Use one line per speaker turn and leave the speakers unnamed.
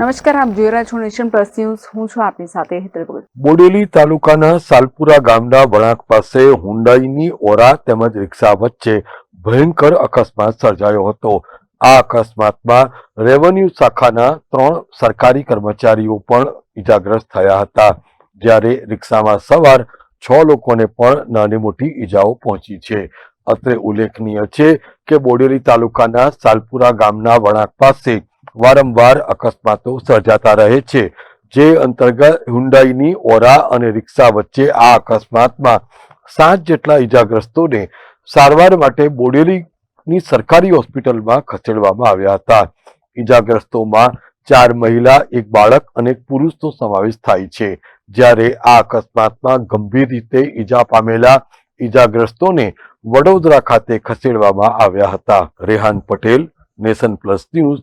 નમસ્કાર, આપ જોઈ રહ્યા છો નેશન પ્લસ ન્યૂઝ. હું છું આપની સાથે હેતલ ભગત.
બોડેલી તાલુકાના સાલપુરા ગામના વળાંક પાસે હુંડાઈની ઓરા તેમજ રિક્ષા વચ્ચે ભયંકર અકસ્માત સર્જાયો હતો. આ અકસ્માતમાં રેવન્યુ શાખાના ત્રણ સરકારી કર્મચારીઓ પણ ઈજાગ્રસ્ત થયા હતા. જ્યારે રિક્ષામાં સવાર છ લોકોને પણ નાની મોટી ઈજાઓ પહોંચી છે. અત્રે ઉલ્લેખનીય છે કે બોડેલી તાલુકાના સાલપુરા ગામના વળાંક પાસે વારંવાર અકસ્માતો સર્જાતા રહે છે. જે અંતર્ગત હુંડાઈની ઓરા અને રિક્ષા વચ્ચે આ અકસ્માતમાં સાત જેટલા ઈજાગ્રસ્તોને સારવાર માટે બોડેલીની સરકારી હોસ્પિટલમાં ખસેડવામાં આવ્યા હતા. ઈજાગ્રસ્તોમાં ચાર મહિલા, એક બાળક અને એક પુરુષનો સમાવેશ થાય છે. જ્યારે આ અકસ્માતમાં ગંભીર રીતે ઈજા પામેલા ઈજાગ્રસ્તોને વડોદરા ખાતે ખસેડવામાં આવ્યા હતા. Rehan Patel, nation plus news